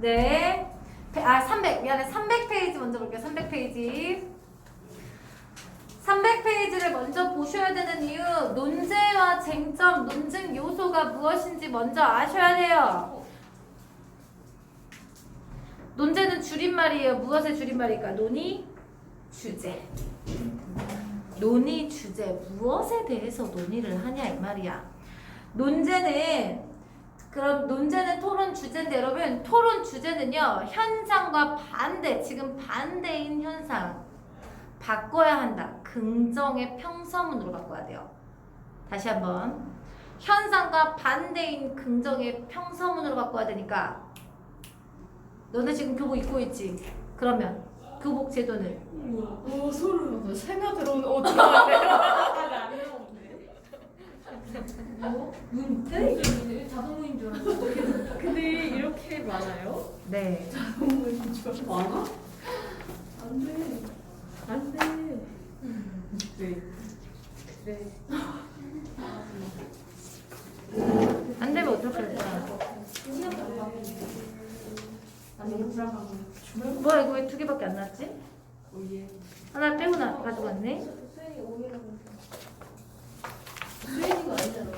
네. 페- 아, 300. 미안해. 300페이지 먼저 볼게요. 300페이지. 300페이지를 먼저 보셔야 되는 이유, 논제와 쟁점, 논증 요소가 무엇인지 먼저 아셔야 돼요. 논제는 줄임말이에요. 무엇의 줄임말일까? 논의, 주제. 논의, 주제. 무엇에 대해서 논의를 하냐 이 말이야. 논제는 그럼 논제는 토론 주제인데 여러분 토론 주제는요 현상과 반대 지금 반대인 현상 바꿔야 한다 긍정의 평서문으로 바꿔야 돼요 다시 한번 현상과 반대인 긍정의 평서문으로 바꿔야 되니까 너네 지금 교복 입고 있지 그러면 교복 제도는 오 소름 돋아. 새가 들어오는 어 들어왔네. 문제? 자동문인 줄 알았어. 근데 이렇게 많아요? 네 자동문인 줄 알았어. 많아? 안 돼. 안 돼. 네. 네. 안 되면 어떡할 거야 뭐야 이거 왜 두 개밖에 안 나왔지? 오예. 하나 빼고 나 가져갔네 아니잖아.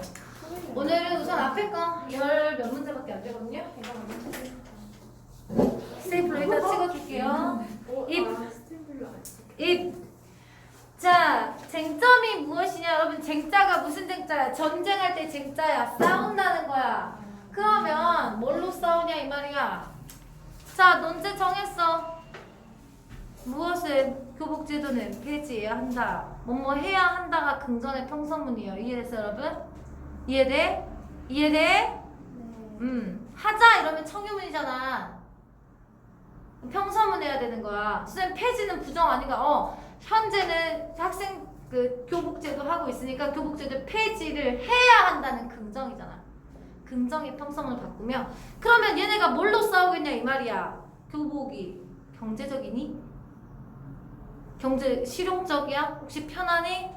오늘은 우선 앞에 거 열 몇 문제밖에 안 되거든요. 스테이플러 일단 찍어줄게요. 입. 아, 스탠블로 안 찍. 입. 자, 쟁점이 무엇이냐? 여러분, 쟁자가 무슨 쟁자야? 전쟁할 때 쟁자야. 싸운다는 거야. 그러면 뭘로 싸우냐 이 말이야. 자, 논제 정했어. 무엇을 교복제도는 폐지해야 한다. 뭐뭐 해야 한다가 긍정의 평서문이에요. 이해됐어, 여러분? 이해돼? 이해돼? 음, 하자 이러면 청유문이잖아. 평서문 해야 되는 거야. 선생님 폐지는 부정 아닌가? 어, 현재는 학생 그 교복제도 하고 있으니까 교복제도 폐지를 해야 한다는 긍정이잖아. 긍정의 평서문을 바꾸면 그러면 얘네가 뭘로 싸우겠냐 이 말이야. 교복이 경제적이니? 경제 실용적이야? 혹시 편하니?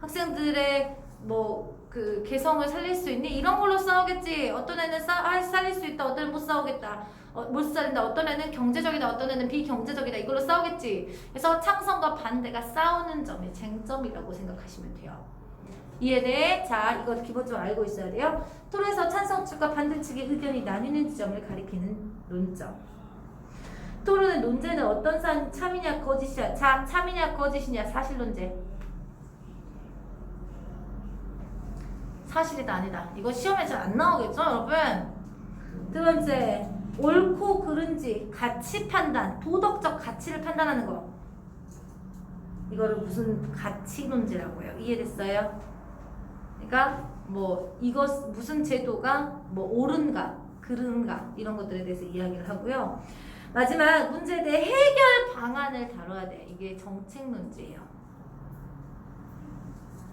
학생들의 뭐 그 개성을 살릴 수 있니? 이런 걸로 싸우겠지. 어떤 애는 싸, 아, 살릴 수 있다. 어떤 애는 못 싸우겠다. 어, 못 살린다. 어떤 애는 경제적이다. 어떤 애는 비경제적이다. 이걸로 싸우겠지. 그래서 창성과 반대가 싸우는 점이 쟁점이라고 생각하시면 돼요. 이해돼? 자, 이거 기본적으로 알고 있어야 돼요. 토론에서 찬성 측과 반대 측의 의견이 나뉘는 지점을 가리키는 논점. 토론의 논제는 어떤 사, 참이냐 거짓이냐, 자, 참이냐 거짓이냐 사실 논제. 사실이다 아니다. 이거 시험에 잘 안 나오겠죠, 여러분? 두 번째, 옳고 그른지 가치 판단, 도덕적 가치를 판단하는 거. 이거를 무슨 가치 논제라고 해요. 이해됐어요? 그러니까 뭐 이것 무슨 제도가 뭐 옳은가, 그른가 이런 것들에 대해서 이야기를 하고요. 마지막 문제에 대해 해결 방안을 다뤄야 돼. 이게 정책 문제예요.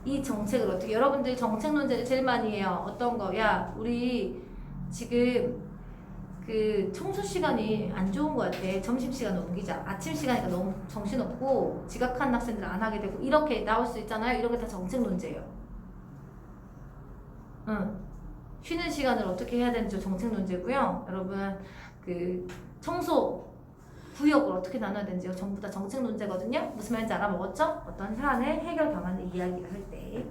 이 정책을 어떻게 여러분들 정책 논제를 제일 많이 해요. 어떤 거? 야, 우리 지금 그 청소 시간이 안 좋은 것 같아. 점심 시간 옮기자. 아침 시간이니까 너무 정신 없고 지각하는 학생들 안 하게 되고 이렇게 나올 수 있잖아요. 이런 게 다 정책 논제예요. 응. 쉬는 시간을 어떻게 해야 되는지 정책 논제고요. 여러분 그 청소 구역을 어떻게 나눠야 되는지 전부 다 정책 논제거든요. 무슨 말인지 알아먹었죠? 어떤 사안의 해결 방안을 이야기를 할 때.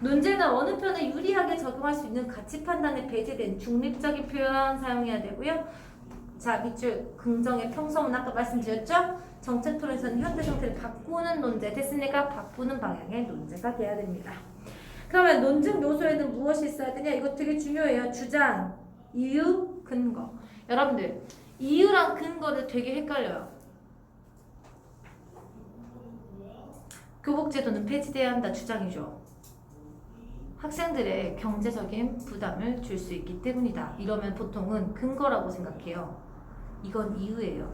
논제는 어느 편에 유리하게 적용할 수 있는 가치 판단에 배제된 중립적인 표현 사용해야 되고요. 자, 밑줄 긍정의 평성은 아까 말씀드렸죠? 정책 토론에서는 현대 정태를 바꾸는 논제 됐으니까 바꾸는 방향의 논제가 돼야 됩니다. 그러면 논증 요소에는 무엇이 있어야 되냐? 이거 되게 중요해요. 주장, 이유, 근거. 여러분들 이유랑 근거를 되게 헷갈려요. 교복제도는 폐지돼야 한다 주장이죠. 학생들의 경제적인 부담을 줄 수 있기 때문이다. 이러면 보통은 근거라고 생각해요. 이건 이유예요.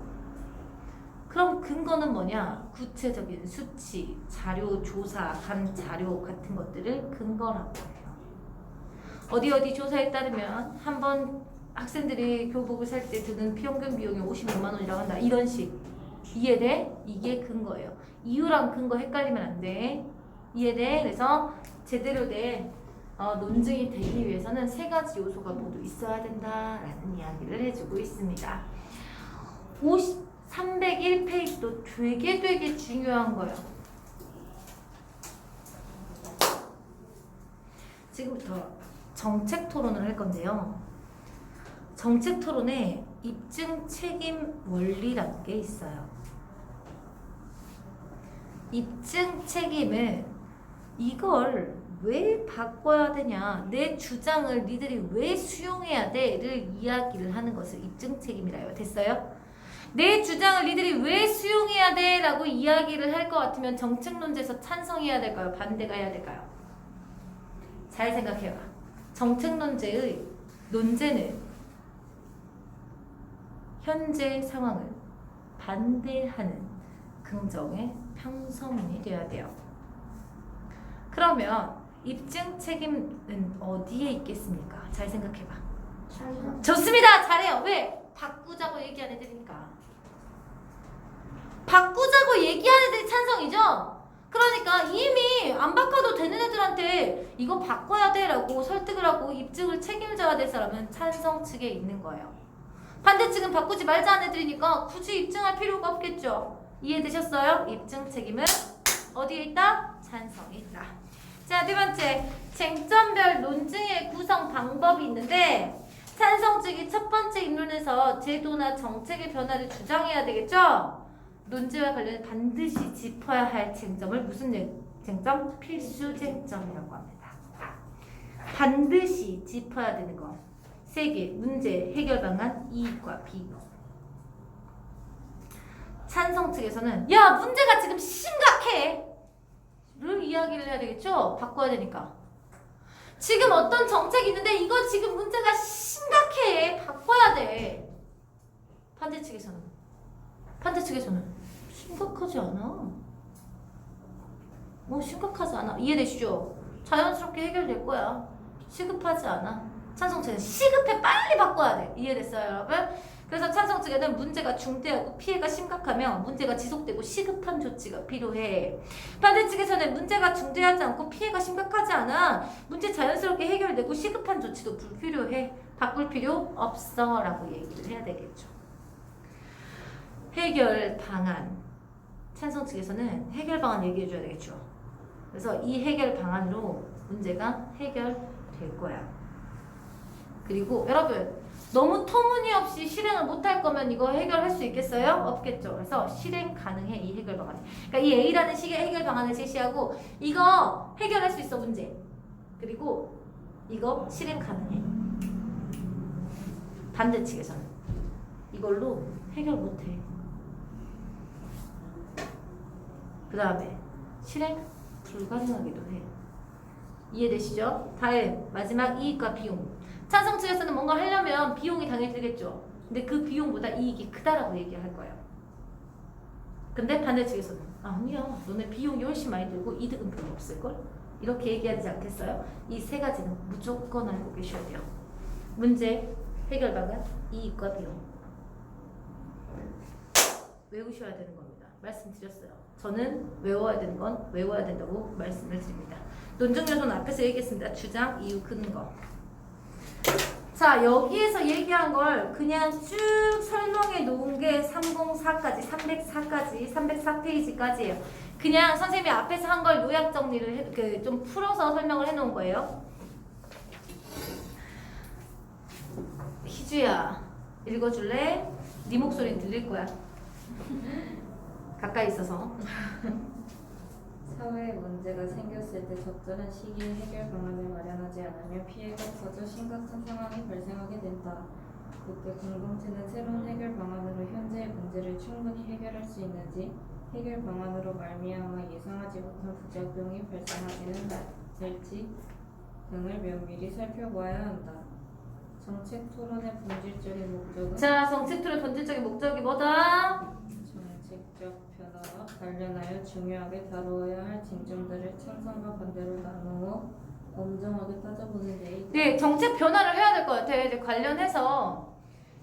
그럼 근거는 뭐냐? 구체적인 수치, 자료, 조사, 간 자료 같은 것들을 근거라고 해요. 어디 어디 조사에 따르면 한 번 학생들이 교복을 살 때 드는 평균 비용이 56만 원이라고 한다. 이런 식. 이해돼? 이게 근거예요. 이유랑 근거 헷갈리면 안 돼. 이해돼? 그래서 제대로 된 어, 논증이 되기 위해서는 세 가지 요소가 모두 있어야 된다라는 이야기를 해주고 있습니다. 50, 301페이지도 되게 되게 중요한 거예요. 지금부터 정책 토론을 할 건데요. 정책 토론에 입증 책임 원리라는 게 있어요. 입증 책임은 이걸 왜 바꿔야 되냐, 내 주장을 니들이 왜 수용해야 돼를 이야기를 하는 것을 입증 책임이라요. 됐어요? 내 주장을 니들이 왜 수용해야 돼? 라고 이야기를 할 것 같으면 정책 논제에서 찬성해야 될까요? 반대가 해야 될까요? 잘 생각해봐. 정책 논제의 논제는 현재 상황을 반대하는 긍정의 평서문이 되어야 돼요. 그러면 입증 책임은 어디에 있겠습니까? 잘 생각해봐. 좋습니다. 잘해요. 왜? 바꾸자고 얘기한 애들이니까. 바꾸자고 얘기한 애들이 찬성이죠? 그러니까 이미 안 바꿔도 되는 애들한테 이거 바꿔야 돼라고 설득을 하고 입증을 책임져야 될 사람은 찬성 측에 있는 거예요. 반대 측은 바꾸지 말자는 애들이니까 굳이 입증할 필요가 없겠죠. 이해되셨어요? 입증 책임은 어디에 있다? 찬성에 있다. 자, 네 번째. 쟁점별 논증의 구성 방법이 있는데 찬성 측이 첫 번째 입론에서 제도나 정책의 변화를 주장해야 되겠죠? 논제와 관련해 반드시 짚어야 할 쟁점을 무슨 쟁- 쟁점? 필수 쟁점이라고 합니다. 반드시 짚어야 되는 거. 세 개. 문제, 해결 방안, 이익과 비용. 찬성 측에서는 야 문제가 지금 심각해 를 이야기를 해야 되겠죠? 바꿔야 되니까. 지금 어떤 정책이 있는데 이거 지금 문제가 심각해. 바꿔야 돼. 반대 측에서는 반대 측에서는 심각하지 않아. 뭐 심각하지 않아. 이해되시죠? 자연스럽게 해결될 거야. 시급하지 않아. 찬성 측은 시급해. 빨리 바꿔야 돼. 이해됐어요 여러분 그래서 찬성 측에는 문제가 중대하고 피해가 심각하며 문제가 지속되고 시급한 조치가 필요해. 반대 측에서는 문제가 중대하지 않고 피해가 심각하지 않아. 문제 자연스럽게 해결되고 시급한 조치도 불필요해. 바꿀 필요 없어 라고 얘기를 해야 되겠죠. 해결 방안. 찬성 측에서는 해결 방안 얘기해 줘야 되겠죠. 그래서 이 해결 방안으로 문제가 해결될 거야. 그리고 여러분 너무 터무니없이 실행을 못할 거면 이거 해결할 수 있겠어요? 없겠죠. 그래서 실행 가능해 이 해결 방안. 그러니까 이 A라는 식의 해결 방안을 제시하고 이거 해결할 수 있어 문제. 그리고 이거 실행 가능해. 반대 측에서는 이걸로 해결 못해. 그 다음에 실행 불가능하기도 해. 이해되시죠? 다음 마지막 이익과 비용. 찬성 측에서는 뭔가 하려면 비용이 당연히 들겠죠. 근데 그 비용보다 이익이 크다라고 얘기할 거예요. 근데 반대 측에서는 아니야, 너네 비용이 훨씬 많이 들고 이득은 별로 없을 걸. 이렇게 얘기하지 않겠어요? 이 세 가지는 무조건 알고 계셔야 돼요. 문제, 해결 방안, 이익과 비용. 외우셔야 되는 겁니다. 말씀드렸어요. 저는 외워야 되는 건 외워야 된다고 말씀을 드립니다. 논증 요소는 앞에서 얘기했습니다. 주장, 이유, 근거. 자, 여기에서 얘기한 걸 그냥 쭉 설명해 놓은 게 304까지, 304까지, 304페이지까지예요. 그냥 선생님이 앞에서 한 걸 요약 정리를 해, 그, 좀 풀어서 설명을 해 놓은 거예요. 희주야, 읽어줄래? 네 목소리는 들릴 거야. 가까이 있어서. 사회에 문제가 생겼을 때 적절한 시기에 해결 방안을 마련하지 않으면 피해가 커져 심각한 상황이 발생하게 된다. 그때 공동체는 새로운 해결 방안으로 현재의 문제를 충분히 해결할 수 있는지, 해결 방안으로 말미암아 예상하지 못한 부작용이 발생하지는 않을지 등을 면밀히 살펴보아야 한다. 정책 토론의 본질적인 목적은 자, 정책툴의 본질적인 목적이 뭐다? 정책적 변화와 관련하여 중요하게 다루어야 할 쟁점들을 찬성과 반대로 나누어 엄정하게 따져보는 데 있다. 네, 정책 변화를 해야 될 것 같아. 이제 관련해서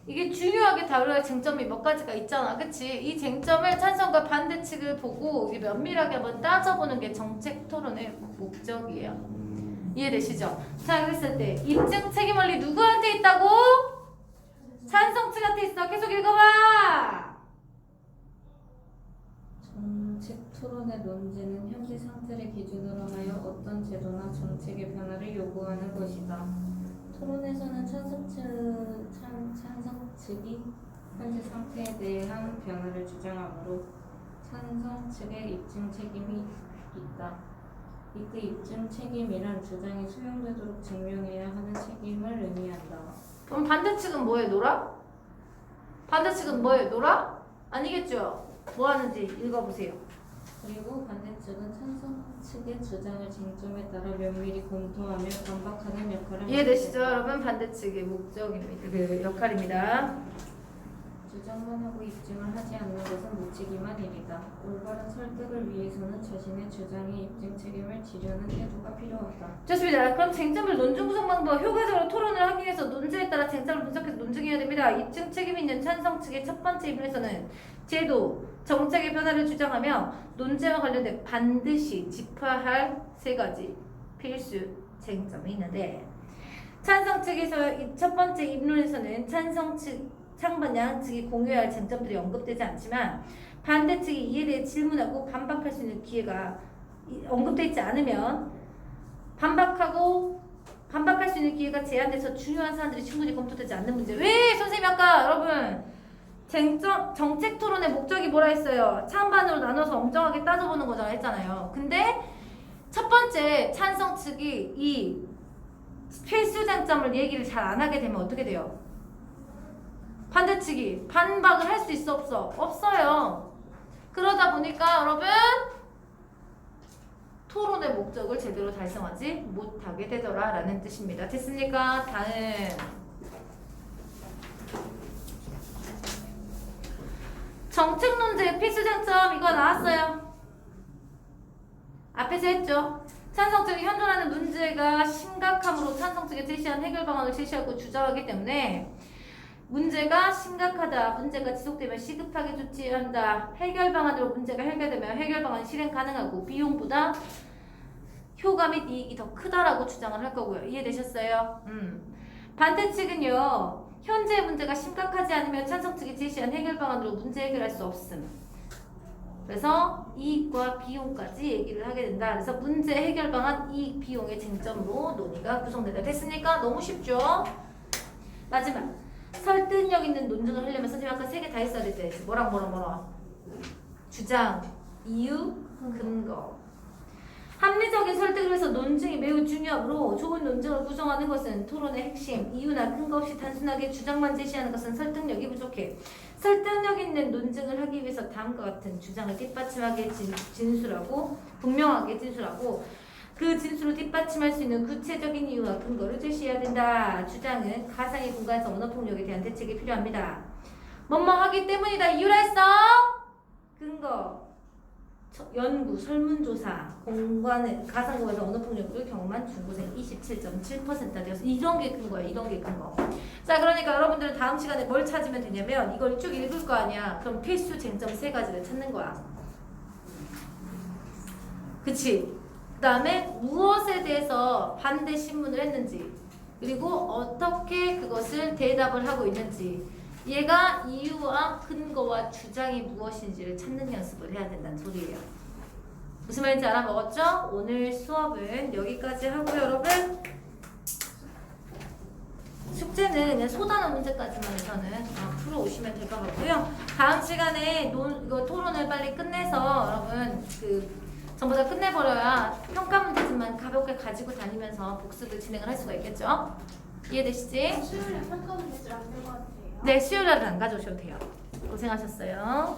이게 중요하게 다뤄야 할 쟁점이 몇 가지가 있잖아. 그치? 이 쟁점을 찬성과 반대 측을 보고 이게 면밀하게 한번 따져보는 게 정책 토론의 목적이에요. 이해되시죠? 자 그랬을 때 입증 책임 원리 누구한테 있다고? 찬성 측한테 있어. 계속 읽어봐. 정책 토론의 논제는 현재 상태를 기준으로 하여 어떤 제도나 정책의 변화를 요구하는 것이다. 토론에서는 찬성 측, 찬, 찬성 측이 현재 상태에 대한 변화를 주장하므로 찬성 측의 입증 책임이 있다. 이때 입증 책임이란 주장이 수용되도록 증명해야 하는 책임을 의미한다. 그럼 반대 측은 뭐해 놀아? 반대 측은 뭐해 놀아? 아니겠죠? 뭐 하는지 읽어보세요. 그리고 반대측은 찬성 측의 주장을 쟁점에 따라 면밀히 검토하며 반박하는 역할을 이해되시죠? 된다. 여러분 반대 측의 목적입니다. 그 역할입니다. 주장만 하고 입증을 하지 않는 것은 묻히기만 일이다. 올바른 설득을 위해서는 자신의 주장의 입증 책임을 지려는 태도가 필요하다. 좋습니다. 그럼 쟁점을 논증 구성 방법 효과적으로 토론을 하기 위해서 논제에 따라 쟁점을 분석해서 논증해야 됩니다. 입증 책임 있는 찬성 측의 첫 번째 입문에서는 제도, 정책의 변화를 주장하며 논제와 관련된 반드시 짚어야 할세 가지 필수 쟁점이 있는데 찬성 측에서 이첫 번째 입론에서는 찬성 측 상반양 측이 공유해야 할 쟁점들이 언급되지 않지만 반대 측이 이에 대해 질문하고 반박할 수 있는 기회가 이- 언급되어 있지 않으면 반박하고 반박할 수 있는 기회가 제한돼서 중요한 사안들이 충분히 검토되지 않는 문제. 왜 선생님이 아까 여러분 쟁점 정책 토론의 목적이 뭐라 했어요? 찬반으로 나눠서 엄정하게 따져보는 거잖아 했잖아요. 근데 첫 번째 찬성 측이 이 필수 쟁점을 얘기를 잘 안 하게 되면 어떻게 돼요? 반대 측이 반박을 할 수 있어 없어? 없어요. 그러다 보니까 여러분 토론의 목적을 제대로 달성하지 못하게 되더라 라는 뜻입니다. 됐습니까? 다음 정책 논제의 필수 쟁점 이거 나왔어요. 앞에서 했죠. 찬성 측이 현존하는 문제가 심각함으로 찬성 측에 제시한 해결 방안을 제시하고 주장하기 때문에 문제가 심각하다. 문제가 지속되면 시급하게 조치한다. 해결 방안으로 문제가 해결되면 해결 방안이 실행 가능하고 비용보다 효과 및 이익이 더 크다라고 주장을 할 거고요. 이해되셨어요? 음. 반대 측은요. 현재 문제가 심각하지 않으면 찬성 측이 제시한 해결 방안으로 문제 해결할 수 없음. 그래서 이익과 비용까지 얘기를 하게 된다. 그래서 문제 해결 방안 이익 비용의 쟁점으로 논의가 구성된다. 됐습니까? 너무 쉽죠? 마지막 설득력 있는 논증을 하려면 선생님 아까 세 개 다 했어야 됐대. 뭐랑 뭐랑 뭐랑 주장, 이유, 근거. 합리적인 설득을 위해서 논증이 매우 중요하므로 좋은 논증을 구성하는 것은 토론의 핵심, 이유나 근거 없이 단순하게 주장만 제시하는 것은 설득력이 부족해. 설득력 있는 논증을 하기 위해서 다음과 같은 주장을 뒷받침하게 진, 진술하고 분명하게 진술하고 그 진술을 뒷받침할 수 있는 구체적인 이유와 근거를 제시해야 된다. 주장은 가상의 공간에서 언어 폭력에 대한 대책이 필요합니다. 뭐뭐 하기 때문이다. 했어? 근거. 저- 연구, 설문조사, 공간의 가상 공간에서 언어 폭력을 경험한 중고생 27.7%가 되어서 이런 게 근거야. 이런 게 근거. 자, 그러니까 여러분들은 다음 시간에 뭘 찾으면 되냐면 이걸 쭉 읽을 거 아니야. 그럼 필수 쟁점 세 가지를 찾는 거야. 그치? 그 다음에 무엇에 대해서 반대 신문을 했는지 그리고 어떻게 그것을 대답을 하고 있는지 얘가 이유와 근거와 주장이 무엇인지를 찾는 연습을 해야 된다는 소리예요. 무슨 말인지 알아먹었죠? 오늘 수업은 여기까지 하고요, 여러분. 숙제는 그냥 소단어 문제까지만 우선은 어, 풀어 오시면 될 것 같고요. 다음 시간에 논, 이거 토론을 빨리 끝내서 여러분 그 전부 다 끝내버려야 평가 문제지만 가볍게 가지고 다니면서 복습을 진행을 할 수가 있겠죠? 이해되시지? 수요일에 평가 문제를 안 들고 와도 돼요? 네, 수요일 날은 안 가져오셔도 돼요. 고생하셨어요.